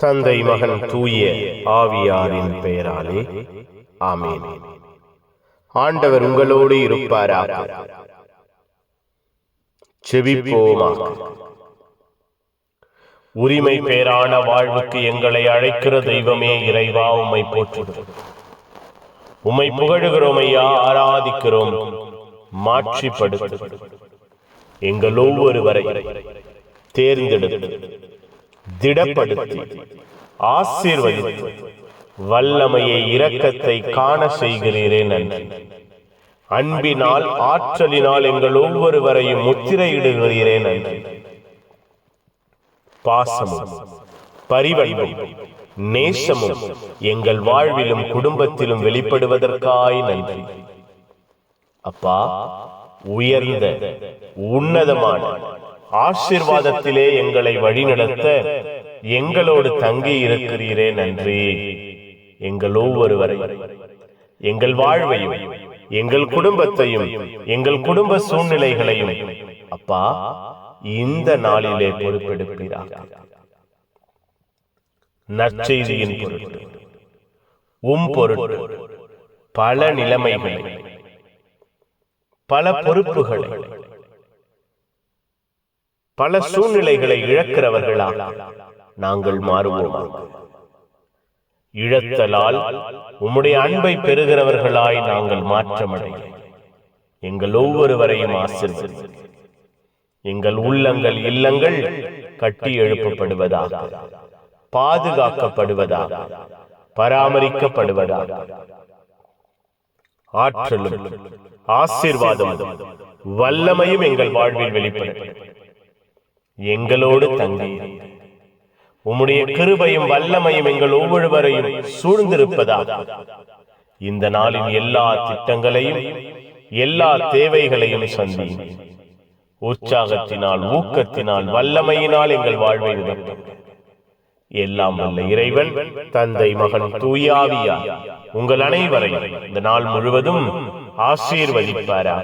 தந்தை மகன் தூய ஆவியாரின் பெயராலே. ஆமென். ஆண்டவர் உங்களோடு இருப்பாராக. செபிப்போமாக. உரிமை பேரான வாழ்வுக்கு எங்களை அழைக்கிற தெய்வமே இறைவா உம்மை போற்றுகிறோம். உம்மை புகழுகிறோம் ஐயா ஆராதிக்கிறோம். மாட்சிப்படுத்துகிறோம். எங்கள் ஒவ்வொருவரை தேர்ந்தெடுத்து திடப்படுத்தி ஆசீர்வதித்து வல்லமையை இரக்கத்தை காண செய்கிறீரே நன்றி. அன்பினால் ஆற்றலினால் எங்கள் ஒவ்வொருவரையும் முத்திரையிடுகிறீரே நன்றி. பாசமும் பரிவன்பும் நேசமும் எங்கள் வாழ்விலும் குடும்பத்திலும் வெளிப்படுவதற்காய் நன்றி. அப்பா உயர்ந்த உன்னதமான ஆசீர்வாதத்திலே எங்களை வழிநடத்த எங்களோடு தங்கி இருக்கிறீரே நன்றி. எங்கள் ஒவ்வொருவரை எங்கள் வாழ்வையும் எங்கள் குடும்பத்தையும் எங்கள் குடும்ப சூழ்நிலைகளையும் அப்பா இந்த நாளிலே பொறுப்பெடுப்பீராக. நற்செய்தியின் பொருட்டு உம் பொருட்டு பல நிலைமைகளை பல பொறுப்புகளை பல சூழ்நிலைகளை இழக்கிறவர்களாக நாங்கள் மாறுவோம். இழத்தலால் உம்முடைய அன்பை பெறுகிறவர்களாய் நாங்கள் மாற்றமடைய எங்கள் ஒவ்வொருவரையும் ஆசிர்வதி எங்கள் உள்ளங்கள் இல்லங்கள் கட்டி எழுப்பப்படுவதாக. பாதுகாக்கப்படுவதாக. பராமரிக்கப்படுவதாக. ஆற்றலும் ஆசீர்வாதமும் வல்லமையும் எங்கள் வாழ்வில் வெளிப்படும். எங்களோடு தங்கி. உம்முடைய கிருபையும் வல்லமையும் எங்கள் ஒவ்வொருவரையும் சூழ்ந்திருப்பதாக. இந்த நாளின் எல்லா திட்டங்களையும் எல்லா தேவைகளையும் சந்தி உற்சாகத்தினால் ஊக்கத்தினால் வல்லமையினால் எங்கள் வாழ்வை நிரப்பும் எல்லாம் வல்ல இறைவன் தந்தை மகன் தூயாவியா உங்கள் அனைவரையும் இந்த நாள் முழுவதும் ஆசீர்வதிப்பாரா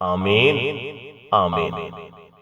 ஆமேன். ஆமேன்.